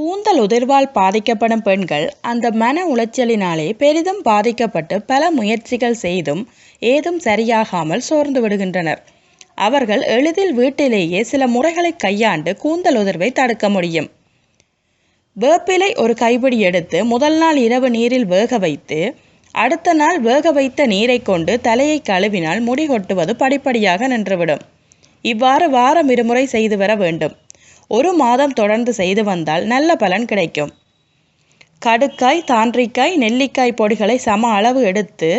கூந்தல் உதிர்வால் பாதிக்கப்படும் பெண்கள் அந்த மன உளைச்சலினாலே பெரிதும் பாதிக்கப்பட்டு பல முயற்சிகள் செய்தும் ஏதும் சரியாகாமல் சோர்ந்து விடுகின்றனர். அவர்கள் எளிதில் வீட்டிலேயே சில முறைகளை கையாண்டு கூந்தல் உதிர்வை தடுக்க முடியும். வேப்பிலை ஒரு கைப்பிடி எடுத்து முதல் நாள் இரவு நீரில் வேக வைத்து அடுத்த நாள் வேக வைத்த நீரை கொண்டு தலையை கழுவினால் முடி கொட்டுவது படிப்படியாக நின்றுவிடும். இவ்வாறு வாரம் இருமுறை செய்து வர வேண்டும். ஒரு மாதம் தொடர்ந்து செய்து வந்தால் நல்ல பலன் கிடைக்கும். கடுக்காய் தாண்டிக்காய் நெல்லிக்காய் பொடிகளை சம அளவு எடுத்து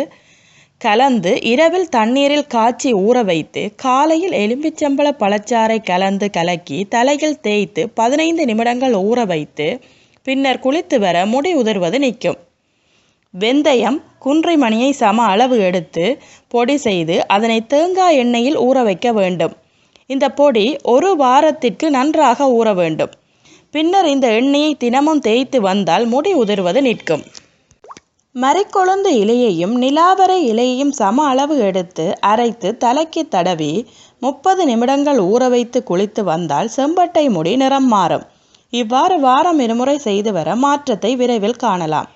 கலந்து இரவில் தண்ணீரில் காய்ச்சி ஊற வைத்து காலையில் எலும்பிச்சம்பழ பழச்சாறை கலந்து கலக்கி தலையில் தேய்த்து பதினைந்து நிமிடங்கள் ஊற வைத்து பின்னர் குளித்து வர முடி உதிர்வது நிற்கும். வெந்தயம் குன்றிமணியை சம அளவு எடுத்து பொடி செய்து அதனை தேங்காய் எண்ணெயில் ஊற வைக்க வேண்டும். இந்த பொடி ஒரு வாரத்திற்கு நன்றாக ஊற வேண்டும். பின்னர் இந்த எண்ணெயை தினமும் தேய்த்து வந்தால் முடி உதிர்வது நிற்கும். மறிக்கொழுந்து இலையையும் நிலாவரை இலையையும் சம அளவு எடுத்து அரைத்து தலைக்கு தடவி முப்பது நிமிடங்கள் ஊற வைத்து குளித்து வந்தால் செம்பட்டை முடி நிறம் மாறும். இவ்வாறு வாரம் இருமுறை செய்து வர மாற்றத்தை விரைவில் காணலாம்.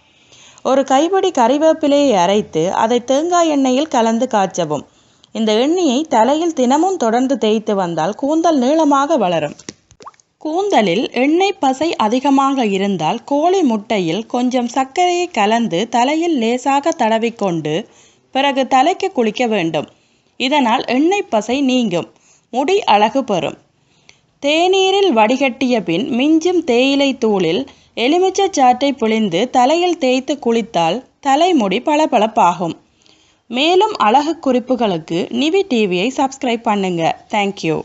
ஒரு கைப்பிடி கறிவேப்பிலையை அரைத்து அதை தேங்காய் எண்ணெயில் கலந்து காய்ச்சவும். இந்த எண்ணெயை தலையில் தினமும் தொடர்ந்து தேய்த்து வந்தால் கூந்தல் நீளமாக வளரும். கூந்தலில் எண்ணெய் பசை அதிகமாக இருந்தால் கோழி முட்டையில் கொஞ்சம் சர்க்கரையை கலந்து தலையில் லேசாக தடவிக்கொண்டு பிறகு தலைக்கு குளிக்க வேண்டும். இதனால் எண்ணெய் பசை நீங்கும். முடி அழகு பெறும். தேநீரில் வடிகட்டிய பின் மிஞ்சும் தேயிலை தூளில் எலுமிச்சை சாற்றை பிழிந்து தலையில் தேய்த்து குளித்தால் தலைமுடி பளபளப்பாகும். மேலும் அழகு குறிப்புகளுக்கு நிவி டிவியை சப்ஸ்கிரைப் பண்ணுங்கள் தேங்க்யூ